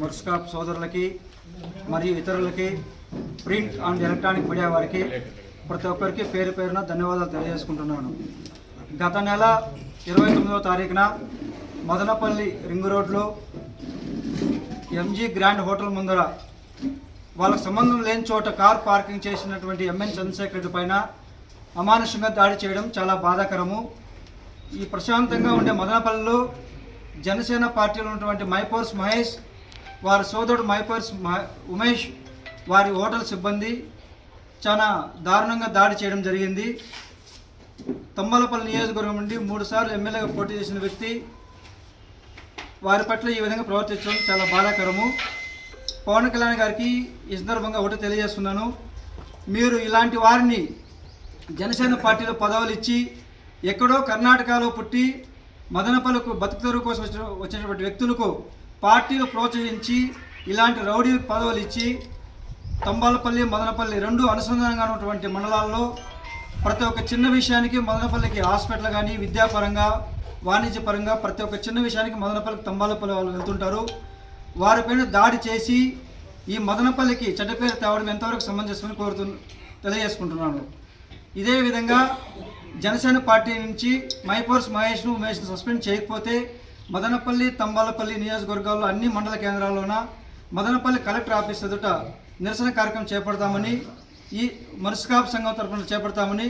ముర్స్కాప్ సోదరులకి మరియు ఇతరులకి ప్రింట్ అండ్ ఎలక్ట్రానిక్ మీడియా వారికి ప్రతి ఒక్కరికి పేరు పేరున ధన్యవాదాలు తెలియజేసుకుంటున్నాను. గత నెల ఇరవై తొమ్మిదవ తారీఖున మదనపల్లి రింగ్ రోడ్లో ఎంజీ గ్రాండ్ హోటల్ ముందర వాళ్ళకు సంబంధం లేని చోట కార్ పార్కింగ్ చేసినటువంటి ఎంఎన్ చంద్రశేఖర్ రెడ్డి పైన అమానుషంగా దాడి చేయడం చాలా బాధాకరము. ఈ ప్రశాంతంగా ఉండే మదనపల్లిలో జనసేన పార్టీలో ఉన్నటువంటి మైపోర్స్ మహేష్ వారి సోదరుడు మైపర్స్ ఉమేష్ వారి హోటల్ సిబ్బంది చాలా దారుణంగా దాడి చేయడం జరిగింది. తమ్మలపల్లి నియోజకవర్గం నుండి మూడుసార్లు ఎమ్మెల్యేగా పోటీ చేసిన వ్యక్తి వారి పట్ల ఈ విధంగా ప్రవర్తించడం చాలా బాధాకరము. పవన్ కళ్యాణ్ గారికి ఈ సందర్భంగా ఒకటి తెలియజేస్తున్నాను. మీరు ఇలాంటి వారిని జనసేన పార్టీలో పదవులు ఇచ్చి ఎక్కడో కర్ణాటకలో పుట్టి మదనపల్లికు బతుకుతెరువు కోసం వచ్చిన వచ్చినటువంటి వ్యక్తులకు పార్టీలు ప్రోత్సహించి ఇలాంటి రౌడీ పదవులు ఇచ్చి తంబాలపల్లి మదనపల్లి రెండు అనుసంధానంగా ఉన్నటువంటి మండలాల్లో ప్రతి ఒక్క చిన్న విషయానికి మదనపల్లికి హాస్పిటల్ కానీ విద్యాపరంగా వాణిజ్యపరంగా ప్రతి ఒక్క చిన్న విషయానికి మదనపల్లికి తంబాలపల్లి వాళ్ళు వెళ్తుంటారు. వారిపైన దాడి చేసి ఈ మదనపల్లికి చెడ్డ పేరు తేవడం ఎంతవరకు సమంజసమని కోరుతు తెలియజేసుకుంటున్నాను. ఇదే విధంగా జనసేన పార్టీ నుంచి మైపోర్స్ మహేష్ను ఉమేష్ను సస్పెండ్ చేయకపోతే మదనపల్లి తంబాలపల్లి నియోజకవర్గాల్లో అన్ని మండల కేంద్రాల్లోన మదనపల్లి కలెక్టర్ ఆఫీస్ ఎదుట నిరసన కార్యక్రమం చేపడతామని ఈ మరుస్కాప్ సంఘం తరఫున చేపడతామని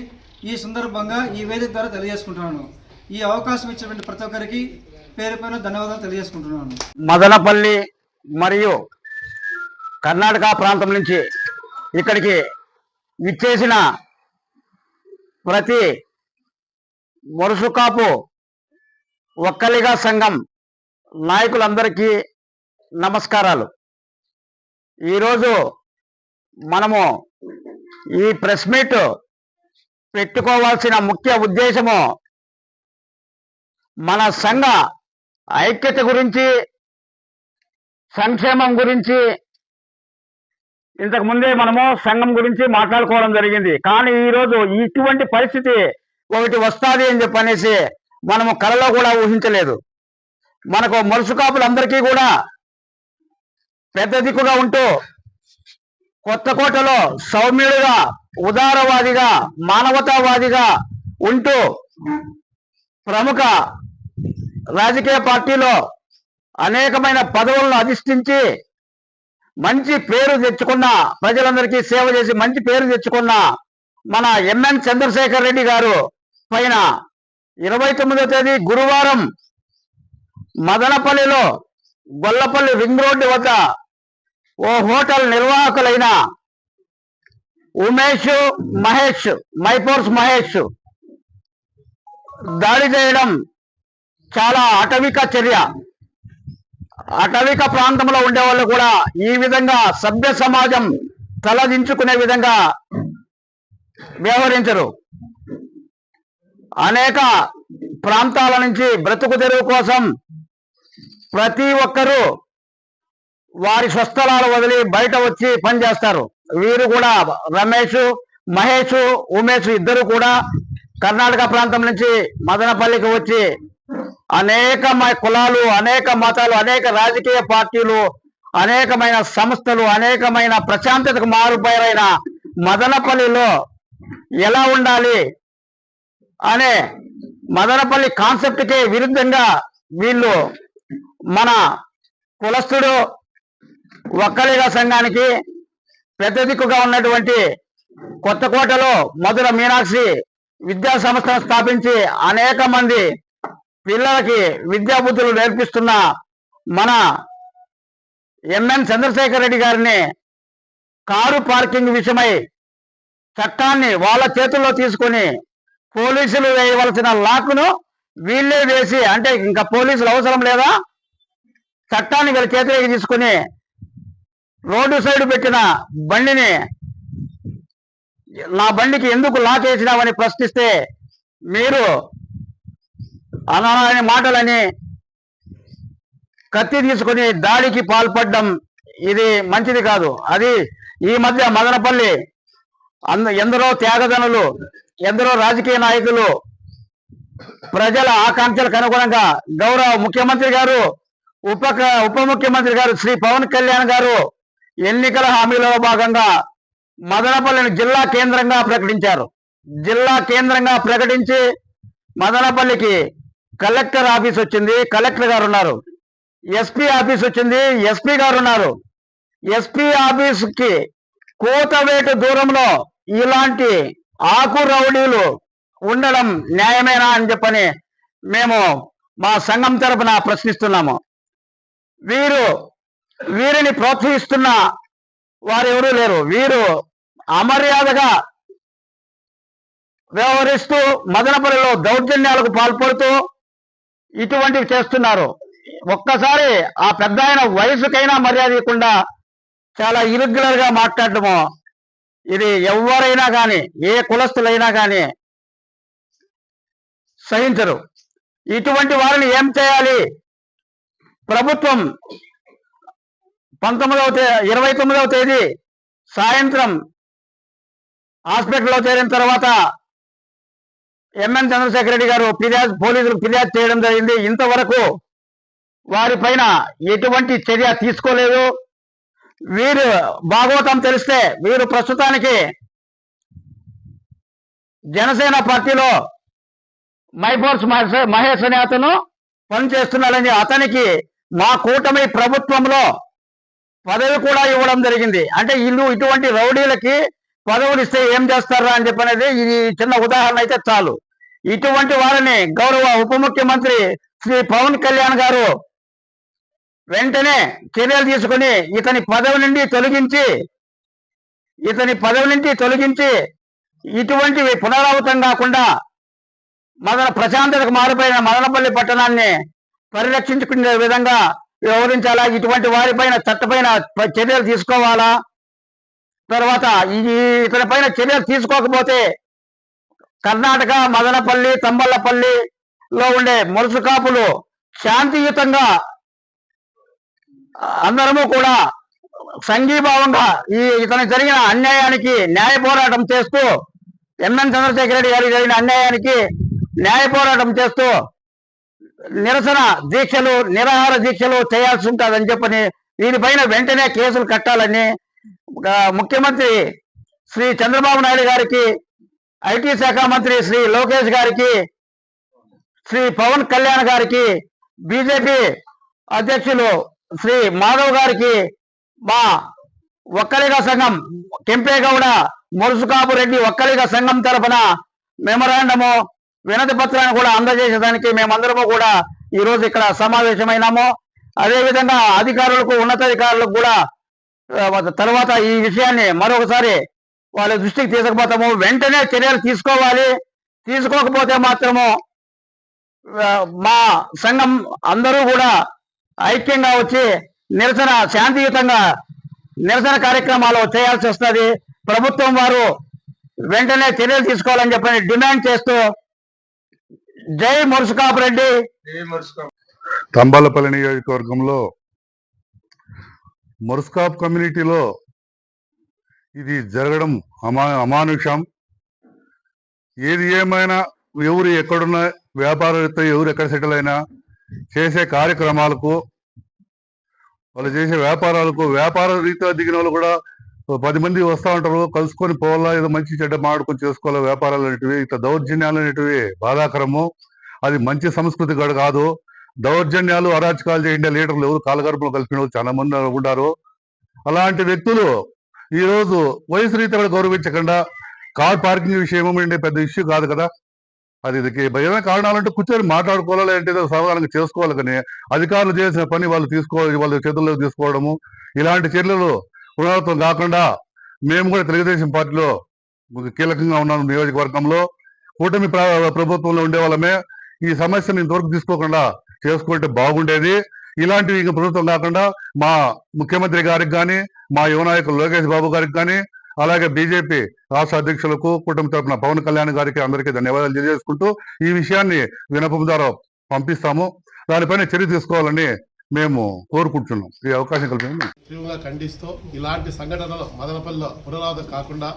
ఈ సందర్భంగా ఈ వేదిక ద్వారా తెలియజేసుకుంటున్నాను. ఈ అవకాశం ఇచ్చినటువంటి ప్రతి ఒక్కరికి పేరు పేరు ధన్యవాదాలు తెలియజేసుకుంటున్నాను. మదనపల్లి మరియు కర్ణాటక ప్రాంతం నుంచి ఇక్కడికి విచ్చేసిన ప్రతి మురుసుకాపు ఒక్కలిగా సంఘం నాయకులందరికీ నమస్కారాలు. ఈరోజు మనము ఈ ప్రెస్ మీట్ పెట్టుకోవాల్సిన ముఖ్య ఉద్దేశము మన సంఘ ఐక్యత గురించి సంక్షేమం గురించి ఇంతకు ముందే మనము సంఘం గురించి మాట్లాడుకోవడం జరిగింది. కానీ ఈరోజు ఇటువంటి పరిస్థితి ఒకటి వస్తుంది అని చెప్పనేసి మనము కలలో కూడా ఊహించలేదు. మనకు మురుసుకాపులందరికీ కూడా పెద్ద దిక్కుగా ఉంటూ కొత్త కోటలో సౌమ్యుడిగా ఉదారవాదిగా మానవతావాదిగా ఉంటూ ప్రముఖ రాజకీయ పార్టీలో అనేకమైన పదవులను అధిష్ఠించి మంచి పేరు తెచ్చుకున్న ప్రజలందరికీ సేవ చేసి మంచి పేరు తెచ్చుకున్న మన ఎంఎన్ చంద్రశేఖర్ రెడ్డి గారు పైన ఇరవై తొమ్మిదో తేదీ గురువారం మదనపల్లిలో గొల్లపల్లి రింగ్ రోడ్డు వద్ద ఓ హోటల్ నిర్వాహకులైన ఉమేష్ మహేష్ మైపోర్స్ మహేష్ దాడి చేయడం చాలా అటవిక చర్య. అటవిక ప్రాంతంలో ఉండే వాళ్ళు కూడా ఈ విధంగా సభ్య సమాజం తలదించుకునే విధంగా వ్యవహరించరు. అనేక ప్రాంతాల నుంచి బ్రతుకు తెరువు కోసం ప్రతి ఒక్కరూ వారి స్వస్థలాలు వదిలి బయట వచ్చి పనిచేస్తారు వీరు కూడా రమేష్ మహేష్ ఉమేష్ ఇద్దరు కూడా కర్ణాటక ప్రాంతం నుంచి మదనపల్లికి వచ్చి అనేక కులాలు అనేక మతాలు అనేక రాజకీయ పార్టీలు అనేకమైన సంస్థలు అనేకమైన ప్రశాంతతకు మారుపేరైన మదనపల్లిలో ఎలా ఉండాలి? అనే మదనపల్లి కాన్సెప్ట్కి విరుద్ధంగా వీళ్ళు మన కులస్థుడు ఒక్కలిగా సంఘానికి పెద్ద దిక్కుగా ఉన్నటువంటి కొత్తకోటలో మధుర మీనాక్షి విద్యా సంస్థను స్థాపించి అనేక మంది పిల్లలకి విద్యాబుద్ధులు నేర్పిస్తున్న మన ఎంఎన్ చంద్రశేఖర్ రెడ్డి గారిని కారు పార్కింగ్ విషయమై చట్టాన్ని వాళ్ళ చేతుల్లో తీసుకొని పోలీసులు వేయవలసిన లాక్ను వీళ్ళే వేసి అంటే ఇంకా పోలీసులు అవసరం లేదా? చట్టాన్ని వీళ్ళ చేతిలోకి తీసుకొని రోడ్డు సైడ్ పెట్టిన బండిని నా బండికి ఎందుకు లాక్ వేసినావని ప్రశ్నిస్తే మీరు అనరాని మాటలని కత్తి తీసుకొని దాడికి పాల్పడడం ఇది మంచిది కాదు. అది ఈ మధ్య మదనపల్లి అంద ఎందరో త్యాగదనులు ఎందరో రాజకీయ నాయకులు ప్రజల ఆకాంక్షలకు అనుగుణంగా గౌరవ ముఖ్యమంత్రి గారు ఉప ఉప ముఖ్యమంత్రి గారు శ్రీ పవన్ కళ్యాణ్ గారు ఎన్నికల హామీలో భాగంగా మదనపల్లిని జిల్లా కేంద్రంగా ప్రకటించారు. జిల్లా కేంద్రంగా ప్రకటించి మదనపల్లికి కలెక్టర్ ఆఫీస్ వచ్చింది. కలెక్టర్ గారు ఉన్నారు. ఎస్పీ ఆఫీస్ వచ్చింది. ఎస్పీ గారు ఉన్నారు. ఎస్పీ ఆఫీస్కి కోతవేటు దూరంలో ఇలాంటి ఆకు రౌడీలు ఉండడం న్యాయమేనా అని చెప్పని మేము మా సంఘం తరపున ప్రశ్నిస్తున్నాము. వీరు వీరిని ప్రోత్సహిస్తున్న వారు ఎవరూ లేరు. వీరు అమర్యాదగా వ్యవహరిస్తూ మదనపల్లిలో దౌర్జన్యాలకు పాల్పడుతూ ఇటువంటివి చేస్తున్నారు. ఒక్కసారి ఆ పెద్ద ఆయన వయసుకైనా మర్యాద ఇవ్వకుండా చాలా ఇరెగ్యులర్గా మాట్లాడటము ఇది ఎవరైనా కానీ ఏ కులస్తులైనా కానీ సహించరు. ఇటువంటి వారిని ఏం చేయాలి? ప్రభుత్వం పంతొమ్మిదవ ఇరవై తొమ్మిదవ తేదీ సాయంత్రం హాస్పిటల్లో చేరిన తర్వాత ఎంఎన్ చంద్రశేఖర రెడ్డి గారు ఫిర్యాదు పోలీసులకు ఫిర్యాదు చేయడం జరిగింది. ఇంతవరకు వారిపైన ఎటువంటి చర్య తీసుకోలేదు. వీరు భాగవతం తెలిస్తే వీరు ప్రస్తుతానికి జనసేన పార్టీలో మైఫోర్స్ మహేష్- మహేష్ అనే అతను పనిచేస్తున్నాడని అతనికి మా కూటమి ప్రభుత్వంలో పదవి కూడా ఇవ్వడం జరిగింది. అంటే ఇల్లు ఇటువంటి రౌడీలకి పదవులు ఇస్తే ఏం చేస్తారా అని చెప్పనేది ఇది చిన్న ఉదాహరణ అయితే చాలు. ఇటువంటి వారిని గౌరవ ఉప ముఖ్యమంత్రి శ్రీ పవన్ కళ్యాణ్ గారు వెంటనే చర్యలు తీసుకుని ఇతని పదవి నుండి తొలగించి ఇతని పదవి నుండి తొలగించి ఇటువంటివి పునరావృతం కాకుండా మదన ప్రశాంతతకు మారిపోయిన మదనపల్లి పట్టణాన్ని పరిరక్షించుకునే విధంగా వ్యవహరించాలా? ఇటువంటి వారిపైన చట్టపైన చర్యలు తీసుకోవాలా? తర్వాత ఈ ఇతని పైన చర్యలు తీసుకోకపోతే కర్ణాటక మదనపల్లి తంబల్లపల్లిలో ఉండే మురుసు కాపులు శాంతియుతంగా అందరము కూడా సంఘీభావంగా ఈ ఇతను జరిగిన అన్యాయానికి న్యాయ పోరాటం చేస్తూ ఎంఎన్ చంద్రశేఖర రెడ్డి గారికి జరిగిన అన్యాయానికి న్యాయ పోరాటం చేస్తూ నిరసన దీక్షలు నిరాహార దీక్షలు చేయాల్సి ఉంటుందని చెప్పని దీనిపైన వెంటనే కేసులు కట్టాలని ముఖ్యమంత్రి శ్రీ చంద్రబాబు నాయుడు గారికి ఐటీ శాఖ మంత్రి శ్రీ లోకేష్ గారికి శ్రీ పవన్ కళ్యాణ్ గారికి బీజేపీ అధ్యక్షులు శ్రీ మాధవ్ గారికి మా ఒక్కలిగ సంఘం కెంపేగౌడ మురుసుకాపు రెడ్డి ఒక్కలిగ సంఘం తరపున మెమరాండము వినతి పత్రాన్ని కూడా అందజేసేదానికి మేమందరము కూడా ఈ రోజు ఇక్కడ సమావేశమైనాము. అదేవిధంగా అధికారులకు ఉన్నతాధికారులకు కూడా తర్వాత ఈ విషయాన్ని మరొకసారి వాళ్ళ దృష్టికి తీసుకుపోతాము. వెంటనే చర్యలు తీసుకోవాలి. తీసుకోకపోతే మాత్రము మా సంఘం అందరూ కూడా ఐక్యంగా వచ్చి నిరసన శాంతియుతంగా నిరసన కార్యక్రమాలు చేయాల్సి వస్తుంది. ప్రభుత్వం వారు వెంటనే చర్యలు తీసుకోవాలని చెప్పని డిమాండ్ చేస్తూ జై మురుసుకాపు రెడ్డి. తంబాలపల్లి నియోజకవర్గంలో మురుస్కాప్ కమ్యూనిటీలో ఇది జరగడం అమా అమానుషం. ఏది ఏమైనా ఎవరు ఎక్కడున్నా వ్యాపారవేత్త ఎవరు ఎక్కడ సెటిల్ అయినా చేసే కార్యక్రమాలకు వాళ్ళు చేసే వ్యాపారాలకు వ్యాపార రీతిలో దిగిన వాళ్ళు కూడా పది మంది వస్తూ ఉంటారు కలుసుకొని పోవాలా ఏదో మంచి చెడ్డ మాడుకొని చేసుకోవాలా వ్యాపారాలు అనేటివి ఇట్లా దౌర్జన్యాలు అనేటివి బాధాకరము. అది మంచి సంస్కృతి కాదు దౌర్జన్యాలు అరాచకాలు చేయండి లీడర్లు ఎవరు? కాలగర్భంలో కలిపిన వాళ్ళు చాలా మంది ఉన్నారు అలాంటి వ్యక్తులు ఈ రోజు వయసు రీతి కూడా గౌరవించకుండా కార్ పార్కింగ్ విషయం ఏమంటే పెద్ద ఇష్యూ కాదు కదా. అది ఇది ఏదైనా కారణాలంటే కూర్చొని మాట్లాడుకోవాలి లేదంటే సమాధానంగా చేసుకోవాలి కానీ అధికారులు చేసిన పని వాళ్ళు తీసుకోవాలి వాళ్ళ చేతుల్లో తీసుకోవడము ఇలాంటి చర్యలు పునరావృతం కాకుండా మేము కూడా తెలుగుదేశం పార్టీలో కీలకంగా ఉన్నాము నియోజకవర్గంలో. కూటమి ప్రభుత్వంలో ఉండే వాళ్ళమే ఈ సమస్యను ఇంతవరకు తీసుకోకుండా చేసుకుంటే బాగుండేది. ఇలాంటివి ఇంకా ప్రభుత్వం కాకుండా మా ముఖ్యమంత్రి గారికి కానీ మా యువనాయకులు లోకేష్ బాబు గారికి కానీ అలాగే బీజేపీ రాష్ట్ర అధ్యక్షులకు కుటుంబ తరపున పవన్ కళ్యాణ్ గారికి అందరికీ ధన్యవాదాలు తెలియజేసుకుంటూ ఈ విషయాన్ని వినపం ద్వారా పంపిస్తాము. దానిపైన చర్య తీసుకోవాలని మేము కోరుకుంటున్నాం. ఈ అవకాశం తీవ్రంగా ఖండిస్తూ ఇలాంటి సంఘటనలు మదనపల్లిలో పునరావృతం కాకుండా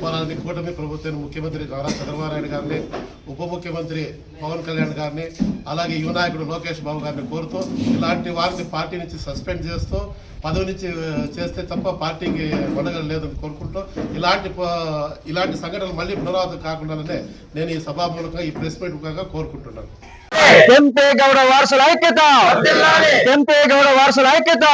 పోరాని కూటమి ప్రభుత్వం ముఖ్యమంత్రి నారా చంద్రబాబు నాయుడు గారిని ఉప ముఖ్యమంత్రి పవన్ కళ్యాణ్ గారిని అలాగే యువ నాయకుడు లోకేష్ బాబు గారిని కోరుతూ ఇలాంటి వారిని పార్టీ నుంచి సస్పెండ్ చేస్తూ పదవి నుంచి చేస్తే తప్ప పార్టీకి ఉండగల లేదని కోరుకుంటూ ఇలాంటి ప- ఇలాంటి సంఘటనలు మళ్ళీ పునరావృతం కాకుండానే నేను ఈ సభామూలకంగా ఈ ప్రెస్ మీట్ ముఖంగా కోరుకుంటున్నాను. ಕೆಂಪೇಗೌಡ ವಾರಸಲ ಐಕ್ಯತ ಕೆಂಪೇಗೌಡ ವಾರಸಲ ಐಕ್ಯತ